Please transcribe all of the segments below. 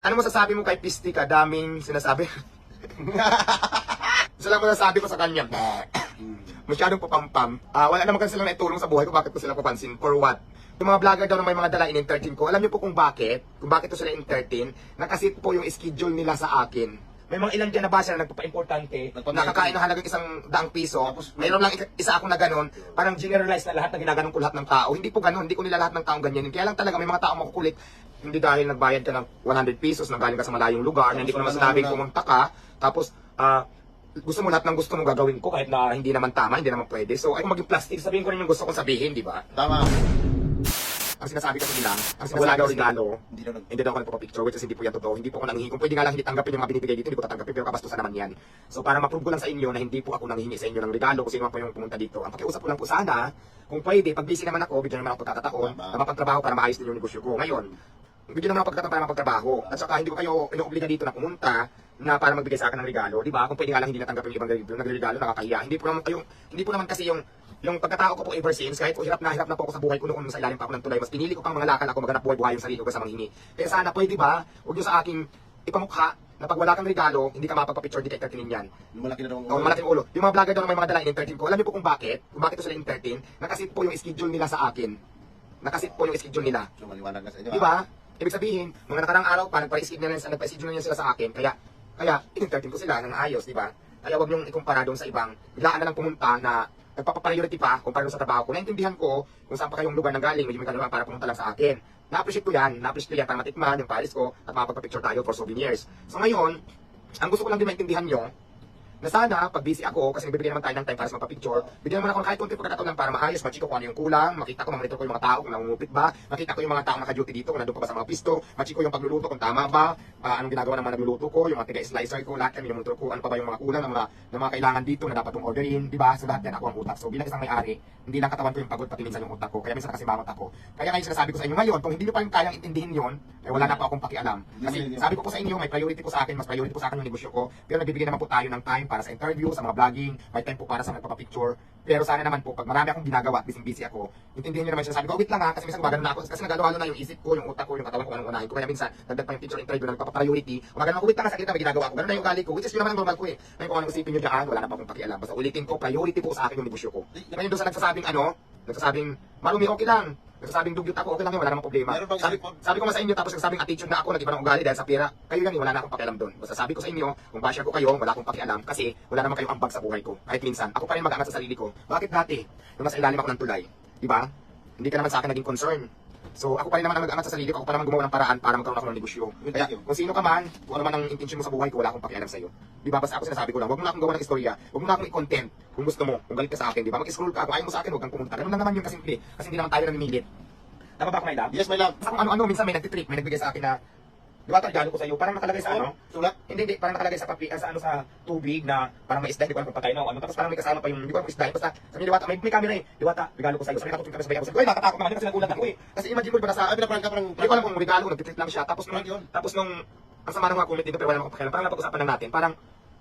Ano masasabi mo kay Pisti ka? Daming sinasabi. Isa lang masasabi ko sa kanya. Masyadong papampam. Ah, wala naman kasi silang naitulong sa buhay ko. Bakit ko sila papansin? For what? Yung mga vlogger daw na may mga dala in-entertain ko. Alam niyo po kung bakit? Kung bakit ko sila entertain? Nakasit po yung schedule nila sa akin. May mga ilan dyan na basa na nagpapa-importante, Nagpapa- nakakain ng halagang isang daang piso, Tapos- mayroon lang isa- isa ako na ganun, parang generalize na lahat na ginaganon ko lahat ng tao. Hindi po ganun, hindi ko nila lahat ng taong ganyan. Kaya lang talaga may mga taong makukulit, hindi dahil nagbayad ka ng 100 pesos, nanggaling ka sa malayong lugar, na hindi ko naman sinabing pumunta ka, tapos, ah, gusto mo lahat ng gusto mo gagawin ko kahit na hindi naman tama, hindi naman pwede. So, ay kung maging plastic, sabihin ko rin yung gusto kong sabihin, di ba? Tama. Ang sinasabi kasi nila, ang wala daw regalo, Hindi daw hindi daw ako nagpapapicture, which is hindi po yan totoo. Hindi po ako nanghihingi. Kung pwede nga lang hindi tanggapin yung mga binibigay dito, hindi ko tatanggapin, pero kabastusan naman yan. So para ma-prove ko lang sa inyo na hindi po ako nanghihingi sa inyo ng regalo kung sino man po yung pumunta dito. Ang pakiusap ko lang po sana, kung pwede, pag busy naman ako, bigyan naman ako pagkakataon na mapagtrabaho para maayos din yung negosyo ko. Ngayon, bigyan naman ako pagkakataon para mapagtrabaho. At saka hindi ko kayo inuobliga dito na pumunta na para magbigay sa akin ng regalo, di ba? Kung pwede nga lang hindi natanggapin yung ibang regalo, nagregalo, nakakahiya. Hindi po naman kayo, hindi po naman kasi yung yung pagkatao ko po ever since, kahit po hirap na hirap na po ako sa buhay ko noon sa ilalim pa ako ng tulay, mas pinili ko pang mga lakal ako maghanap buhay buhay yung sarili ko sa manghingi. Kaya sana pwede ba, huwag nyo sa aking ipamukha na pag wala kang regalo, hindi ka mapagpa-picture, di ka entertainin yan. Yung malaki na daw ang O malaking ulo. Yung mga vlogger daw na may mga dala in-entertain ko, alam niyo po kung bakit? Kung bakit ko sila entertain? Nakasit po yung schedule nila sa akin. Nakasit po yung schedule nila. So, maliwanag na sa inyo. Di ba? Ibig sabihin, mga nakarang araw pa, nagpa-schedule na nila, nagpa-schedule na sila sa akin, kaya, kaya, in-entertain ko sila ng ayos, di ba? Kaya wag niyong ikumpara doon sa ibang, biglaan na lang pumunta na nagpapa-priority pa kumpara doon sa trabaho ko. Naintindihan ko kung saan pa kayong lugar nang galing, medyo may kalaman para pumunta lang sa akin. Na-appreciate ko yan, na-appreciate ko yan para matikman yung palis ko at makapagpa-picture tayo for souvenirs. So ngayon, ang gusto ko lang din maintindihan nyo, na sana, pag busy ako, kasi nagbibigay naman tayo ng time para sa magpa-picture, bigyan naman ako ng kahit konti pagkakataon lang para maayos, machiko ko ano yung kulang, makita ko, mamonitor ko yung mga tao kung nangungupit ba, makita ko yung mga taong naka-duty dito, kung nandun pa ba sa mga pisto, machiko yung pagluluto kung tama ba, ah, anong ginagawa ng mga nagluluto ko, yung mga tiga-slicer ko, lahat yan, minumonitor ko, ano pa ba yung mga kulang ng mga, ng mga kailangan dito na dapat kong orderin, di ba? So lahat yan ako ang utak. So bilang isang may-ari, hindi lang katawan ko yung pagod, pati minsan yung utak ko, kaya minsan kasi bangot ako. Kaya ngayon sinasabi ko sa inyo ngayon, kung hindi nyo pa yung kayang intindihin yon, eh wala na po akong pakialam. Kasi sabi ko po sa inyo, may priority po sa akin, mas priority po sa akin yung negosyo ko, pero nagbibigay naman po tayo ng time para sa interview, sa mga vlogging, may time po para sa magpapapicture. Pero sana naman po, pag marami akong ginagawa at busy-busy ako, intindihin nyo naman siya. Sabi ko, wait lang ha, kasi minsan gumagano na ako. Kasi nagalo-halo na yung isip ko, yung utak ko, yung katawan ko, anong unahin ko. Kaya minsan, dagdag pa yung picture interview na nagpapa-priority. Gumagano ako, wait lang sakit na may ginagawa ko. Ganun na yung ugali ko, which is yun naman ang normal ko eh. Ngayon kung anong isipin nyo dyan, wala na pa akong pakialam. Basta ulitin ko, priority po sa akin yung negosyo ko. Ngayon doon sa nagsasabing ano, nagsasabing, marumi, okay lang. Nagsasabing dugyot ako, okay lang yun, wala namang problema. Meron bang Sabi, sabi ko nga sa inyo, tapos nagsasabing attitude na ako, nag-iba ng ugali dahil sa pera. Kayo yan, eh, wala na akong pakialam doon. Basta sabi ko sa inyo, kung basher ko kayo, wala akong pakialam kasi wala naman kayong ambag sa buhay ko. Kahit minsan, ako pa rin mag-aangat sa sarili ko. Bakit dati, nung nasa ilalim ako ng tulay, di ba? Hindi ka naman sa akin naging concern. So ako pa rin naman ang mag-aangat sa sarili ko, ako pa naman gumawa ng paraan para magkaroon ako ng negosyo. Kaya kung sino ka man, kung ano man ang intensyon mo sa buhay ko, wala akong pakialam sa iyo. Di ba? Basta ako sinasabi ko lang, wag mo na akong gawa ng istorya, wag mo na akong i-content kung gusto mo, kung galit ka sa akin, di ba? Mag-scroll ka, kung ayaw mo sa akin, wag kang pumunta. Ganun lang naman yun kasimple, kasi hindi naman tayo namimilit. Tama ba ako, my love? Yes, my love. Basta kung ano-ano, minsan may nagtitrip, may nagbigay sa akin na, di ba, regalo ko sa iyo, parang nakalagay sa ano, Sulat. hindi, hindi, parang nakalagay sa papi, ah, sa ano sa tubig na parang may isda, hindi ko alam kung patay na o ano, tapos parang may kasama pa yung, hindi ko alam kung isda, basta sabi ni Diwata, may, may camera eh, Diwata, regalo ko sa iyo, sabi nakatulog kami sa bayan ko, sabi ko, ay, nakatakot naman, kasi nagulat ako eh, kasi imagine mo ba nasa, Ah, pinaprank ka, parang... hindi ko alam kung regalo, nagtitreat lang siya, tapos nung, tapos nung, ang sama ng mga comment dito, pero wala namang pakialam, parang napag-usapan lang natin, parang,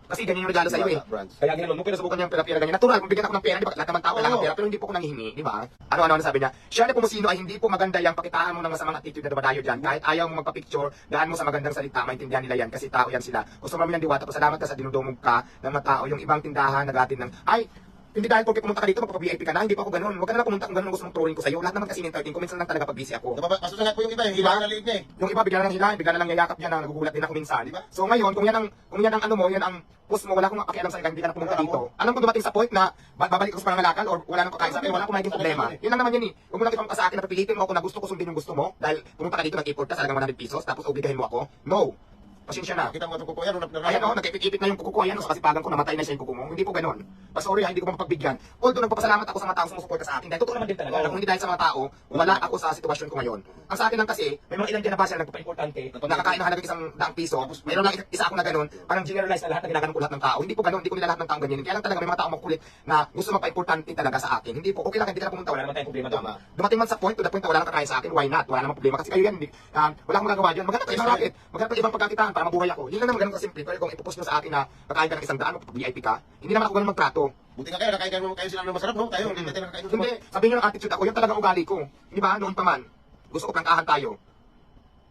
kasi ganyan yung regalo sa iyo eh. Brands. Kaya ginanon mo, pero subukan niya ang pera-pera ganyan. Natural, kung bigyan ako ng pera, di ba? Lahat naman tao kailangan pera, pero hindi po ako nanghihingi, di ba? Ano-ano na sabi niya, siya na pumusino ay hindi po maganda yung pakitaan mo ng masamang attitude na dumadayo dyan. Kahit ayaw mo magpa-picture, daan mo sa magandang salita, maintindihan nila yan, kasi tao yan sila. Gusto mo ng diwata, pasalamat ka sa dinudumog ka ng mga tao, yung ibang tindahan, nagatin ng, ay, hindi dahil porque pumunta ka dito, magpapa-VIP ka na, hindi pa ako ganun. Huwag ka na lang pumunta kung ganun gusto mong turing ko sa'yo. Lahat naman kasi in-entertain ko, minsan lang talaga pag busy ako. Napapasusunod po yung iba, yung Diba? hilang na liig niya eh. Yung iba bigla na lang hilahin, bigla na lang yayakap niya na nagugulat din ako minsan. Diba? So ngayon, kung yan ang kung yan ang ano mo, yan ang post mo, wala akong pakialam sa hindi ka na pumunta Wala dito. Alam ko dumating sa point na ba- babalik ako sa pangangalakal or wala nang kakain sa akin, wala akong magiging problema. Yun lang naman yun eh. Huwag mo lang ipamukha sa akin na papilitin mo ako na gusto ko sundin yung gusto mo dahil pumunta ka dito nag-import ka sa halagang 100 pesos tapos obligahin mo ako. No. Pasensya na. Nakita mo itong kuko yan, nung Ayan o, nagkipit-ipit na yung kuko ko. Ayan sa kasipagan ko, namatay na siya yung kuko mo. Hindi po ganun. Pa sorry ha, hindi ko mapagbigyan. Although nagpapasalamat ako sa mga taong sumusuporta sa akin. Dahil totoo naman din talaga. na Kung hindi dahil sa mga tao, wala ako sa sitwasyon ko ngayon. Ang sa akin lang kasi, may mga ilan dyan na basa na nagpapa-importante. Nakakain ng halagang isang daang piso. Mayroon lang isa ako na ganun. Parang generalize na lahat na ginaganon ko lahat ng tao. Hindi po ganun. Hindi ko nila lahat ng taong ganyan. Kaya lang talaga may mga taong makulit na gusto magpa-importante talaga sa akin. Hindi po. Okay lang, hindi ka na pumunta. Wala naman tayong problema doon. Dumating man sa point, to the point na wala nang kakain sa akin, why not? Wala namang problema. Kasi kayo yan, hindi, um, wala akong magagawa dyan. Maghanap kayo ng racket. Maghanap kayo ibang pagkakitaan para mabuhay ako. Yun lang naman ganun kasimple. Pero kung ipopost nyo sa akin na kakain ka ng isang daan, VIP ka, hindi naman ako ganun magtrato. Buti nga kayo, nakain kayo, kayo sila ng masarap, no? Tayo, hindi tayo nakakain Hindi, sabihin nyo ng attitude ako, yun talaga ugali ko. Di ba? Noon pa man. Gusto ko prangkahan tayo.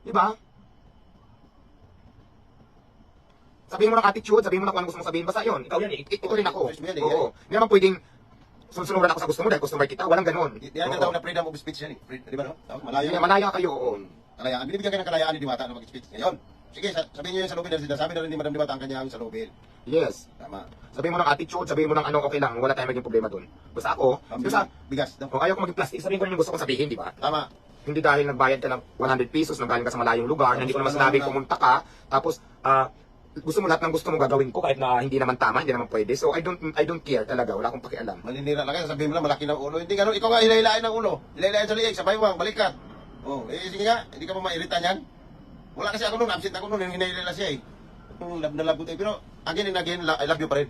Di ba? Sabihin mo ng attitude, sabihin mo na kung ano gusto mong sabihin. Basta yun, ikaw yan eh. Ito rin ako. Yan. Oo. Hindi naman pwedeng sunsunuran ako sa gusto mo dahil customer kita. Walang ganon. Yan ang tawag na freedom of speech yan eh. Di ba no? Malaya. Hindi, malaya kayo. Oo. Kalayaan. Binibigyan kayo ng kalayaan ni Diwata na mag-speech. Ngayon, sige, sa- sabihin niyo yung salubin dahil sinasabi na rin ni Madam Diwata ang kanyang salubin. Yes. Tama. Sabihin mo ng attitude, sabihin mo ng ano, okay lang. Wala tayong maging problema dun. Basta ako, Pambili- basta, Bigas. daw. kung ayaw ko maging plastic, sabihin ko rin yung gusto kong sabihin, di ba? Tama. Hindi dahil nagbayad ka ng 100 pesos, nanggaling ka sa malayong lugar, na hindi ko naman sinabing pumunta ka, tapos, ah, gusto mo lahat ng gusto mo gagawin ko kahit na hindi naman tama, hindi naman pwede. So I don't I don't care talaga, wala akong pakialam. Maninira lang kayo. Sabihin mo lang, malaki ng ulo. Hindi ganun. Ikaw nga hilahilain ng ulo. Hilahilain sa liig, sa baywang, balikat. Oh, eh, sige nga. Hindi ka pa mairita niyan. Wala kasi ako noon. Absent ako noon. Hinahilala siya eh. Yung love na love ko tayo. Pero, again and again, I love you pa rin.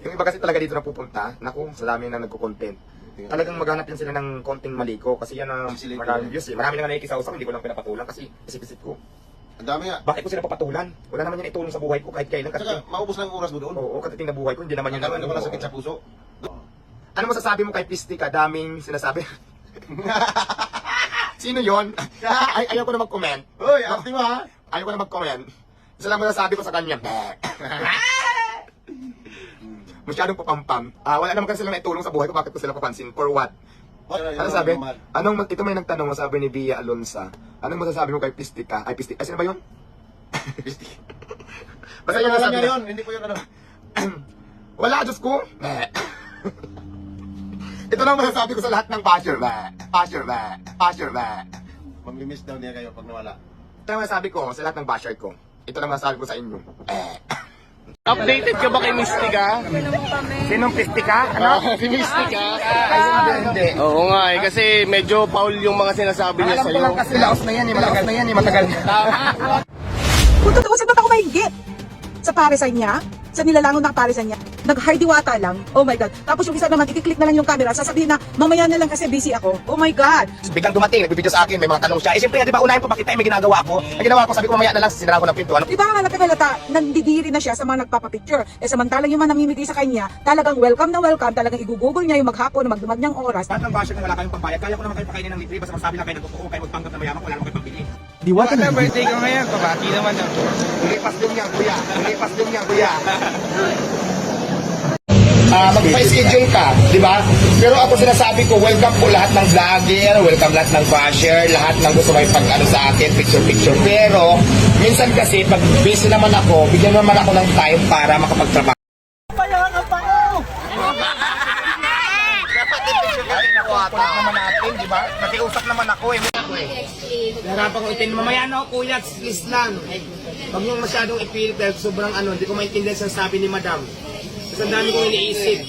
Yung iba kasi talaga dito na pupunta, naku, sa dami na nagko-content. Talagang maghanap yan sila ng konting maliko kasi yan ang Sisilitin maraming yan. views eh. Marami na nga nakikisausap, hindi ko lang pinapatulan kasi isip-isip ko. Ang dami nga. Bakit ko sila papatulan? Wala naman yan itulong sa buhay ko kahit kailan. Saka, Katiting, maubos lang ang oras mo doon. oo, katiting na buhay ko, hindi naman yan. Nagkaroon ka pala Oo. sakit sa puso. Ano masasabi mo kay Pisti ka? Daming sinasabi. Sino yon? Ay, ayaw ko na mag-comment. Hoy, arte mo ha? Ayaw ko na mag-comment. Isa lang masasabi ko sa kanya. Masyadong papampam. Ah, wala naman kasi silang naitulong sa buhay ko. Bakit ko sila papansin? For what? Ano sabi? Anong, ito may nagtanong, sabi ni Bia Alonsa. Anong masasabi mo kay Pisti ka? Ay, Pisti. Ay, sino ba yun? Pisti. Basta yun yun nasabi niya yun. Hindi po yun ano. Wala, Diyos ko. ito lang masasabi ko sa lahat ng basher. Basher, basher, Mamimiss daw niya kayo pag nawala. Ito lang masasabi ko sa lahat ng basher ko. Ito lang masasabi ko sa inyo. Updated ka ba kay Mystica? Sinong Pisti ka? Ano? si Mystica? Ay, hindi. Oo nga eh, kasi medyo foul yung mga sinasabi niya Alam ko sa'yo. lang kasi laos na yan, eh. Matagal na yan, eh. Matagal na. Kung tutuusin ba't ako mahigit sa parisan niya, sa nilalangon ng parisan niya, nag-hardiwata lang, oh my God. Tapos yung isa naman, ikiklik na lang yung camera, sasabihin na, mamaya na lang kasi busy ako. Oh my God. Biglang dumating, nagbibideo sa akin, may mga tanong siya. Eh, siyempre, di ba, unahin ko makita yung may ginagawa ko. Ang ginawa ko, sabi ko, mamaya na lang, sinara ko ng pinto. Ano? Di ba halata halata, nandidiri na siya sa mga nagpapapicture. Eh samantalang yung mga namimigay sa kanya, talagang welcome na welcome, talagang igugugol niya yung maghapon, magdumag niyang oras. Lahat ng basher kung wala kayong pambayad, kaya ko naman kayo pakainin ng libre, basta masabi lang kayo ng totoo, kayo magpanggap na mayaman, wala naman kayo pambili. Diwata na birthday ko ngayon, kabati naman. Lipas din yan, kuya. Lipas din yan, kuya. Ah, magpa-schedule ka, di ba? Pero ako sinasabi ko, welcome po lahat ng vlogger, welcome lahat ng basher, lahat ng gusto may pag ano sa akin, picture-picture. Pero, minsan kasi, pag busy naman ako, bigyan naman ako ng time para makapagtrabaho. Dapat naman natin, di ba? Nakiusap naman ako eh. Nahirapan ko itin. Mamaya na ako kuya, please lang. Huwag niyong masyadong ipilit dahil sobrang ano, hindi ko maintindihan sa sabi ni madam. Ang dami kong iniisip.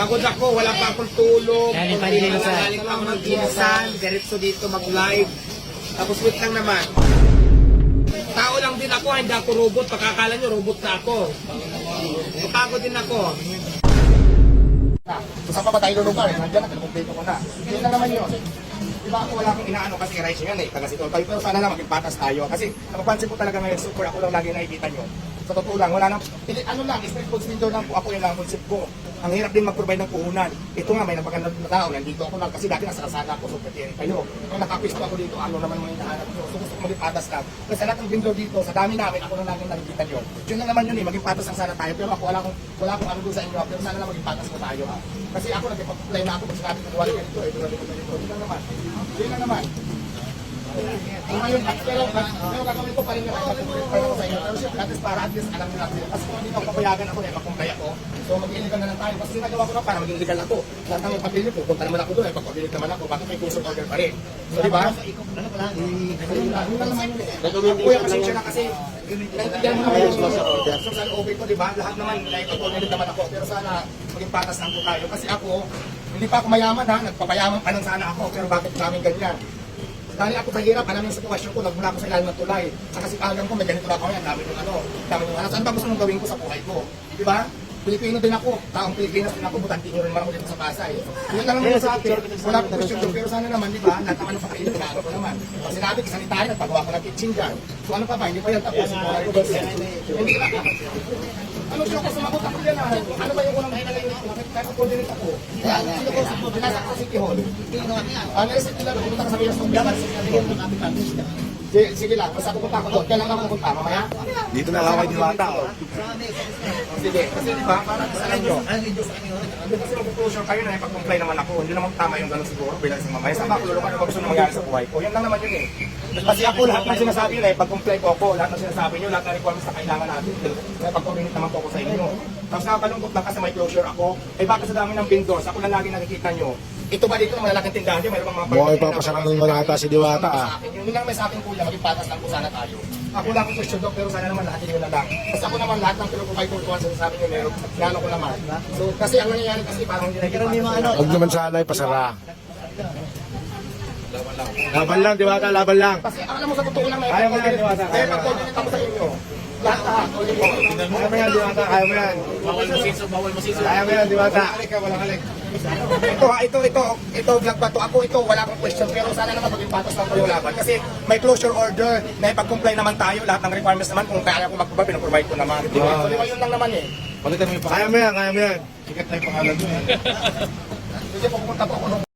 Pagod ako, wala pa akong tulog. Galing pa rin sa... Galing pa ako ng ginsan, diretso dito mag-live. Tapos wait lang naman. Tao lang din ako, hindi ako robot. Pagkakala niyo, robot na ako. Pagod din ako. Saan pa ba tayo lulugar? Nandiyan na, kinukumpleto ko na. Yun lang naman yun. Di ako wala akong inaano kasi rights yun eh, taga Sitol tayo. Pero sana lang maging patas tayo. Kasi napapansin ko talaga ngayon, super ako lang lagi nakikita nyo. Sa totoo lang, wala nang, ano lang, street food lang po ako yung lang concept ko. Ang hirap din mag-provide ng puhunan. Ito nga, may napagandang na tao, nandito ako lang, kasi dati nasa kasada ako, super tiyan kayo. Kung nakapwisto ako dito, ano naman mga hinahanap ko. So gusto ko maging patas lang. Kasi lahat ng vendor dito, sa dami namin, ako lang lagi nakikita nyo. Yun lang naman yun eh, maging patas lang sana tayo. Pero ako wala akong, wala akong ano sa inyo, pero sana lang maging patas ko tayo. ha. Kasi ako nagpapag-play na ako pag sinabi ko wala ganito, eh, ganito, ganito. Yun lang naman. Lang naman. Ngayon, pero, pero gagawin ko pa rin yung pa ako sa inyo. Pero siyempre, at least para at least alam nyo natin. Kasi kung hindi ako papayagan ako, eh, makumpay ako. So, mag-illegal na lang tayo. Kasi ginagawa ko na para maging legal ako. Lahat ng pabili ko, punta naman ako doon, eh, pag-pabilit naman ako, bakit may custom order pa rin? So, di ba? Ayun lang, yun lang naman yun eh. Kuya, pasensya na kasi, naintindihan mo naman yung order. So, sa OB ko, di ba? Lahat naman, like, order naman ako. Pero sana, maging patas lang po tayo. Kasi ako, hindi pa ako mayaman ha, nagpapayaman pa lang sana ako. Pero bakit namin ganyan? Dahil ako sa hirap, alam yung sitwasyon ko, nagmula ako sa ilalim ng tulay. Sa kasipagan ko, may ganito na ako yan, dami ng ano, dami ng ano. Saan ba gusto mong gawin ko sa buhay ko? Di ba? Pilipino din ako, taong Pilipinas din ako, butanti nyo rin ako dito sa Pasay. Yun lang naman sa akin, wala akong question doon, pero sana naman, di ba, lahat ng ano pa kayo, ko naman. Pag sinabi, kasanitahin, nagpagawa ko ng kitchen dyan. So ano pa ba, hindi pa yan tapos, hindi ka ano siya ko sumagot ako dyan ah. Ano ba yung unang Nagkaka-coordinate ako. Sino ko, sa City Hall. Ano yung City Hall? Pumunta ka sa Villas ng Dapat. Sige, sige lang, basta pupunta ako doon. Kailan ako pupunta? Mamaya? Dito na lang ako diwata. oh. Sige, kasi di ba, parang sa inyo. Kasi mag-closure kayo na ipag-comply naman ako. Hindi naman tama yung gano'n siguro bilang isang mamaya. Sa bakulo ano ba gusto na mangyari sa buhay ko? Yun lang naman yun eh. Kasi ako lahat ng sinasabi nyo na ipag-comply ko ako. Lahat ng sinasabi nyo, lahat ng requirements na kailangan natin. Kaya pag-coordinate naman po ako sa inyo. Tapos nakakalungkot lang kasi may closure ako. Eh bakit sa dami ng vendors, ako lang lagi nakikita nyo. Ito ba dito ang malalaking tindahan nyo? Mayroon bang mga Mukhang ipapasarang ng mga ata si Diwata ah. Yun lang may sa akin kuya, maging patas lang po sana tayo. Ako lang ang question doc, pero sana naman lahat yun na lang. Kasi ako naman lahat ng pinuprovide ko kung ano sabi niyo meron, plano ko naman. So kasi ang nangyayari kasi parang hindi na Huwag naman sana ipasara. Laban lang, Diwata, laban lang. Kasi alam mo sa totoo lang na Kaya mo yan, Diwata. Kaya pag-coordinate ako sa inyo. Lahat lahat. ulit mo. Kaya mo yan, Diwata, kaya mo yan. Bawal masiso, bawal masiso. Kaya mo yan, Diwata. Ito ha, ito, ito, ito, vlog ba to? Ako ito, wala akong question, pero sana naman maging patas lang yung laban. Kasi may closure order, na ipag-comply naman tayo, lahat ng requirements naman, kung kaya ko mag-provide, pinaprovide ko naman. Di ba? So, di ba yun lang naman eh. Kaya mo yan, kaya mo yan. Sige, pupunta po ako.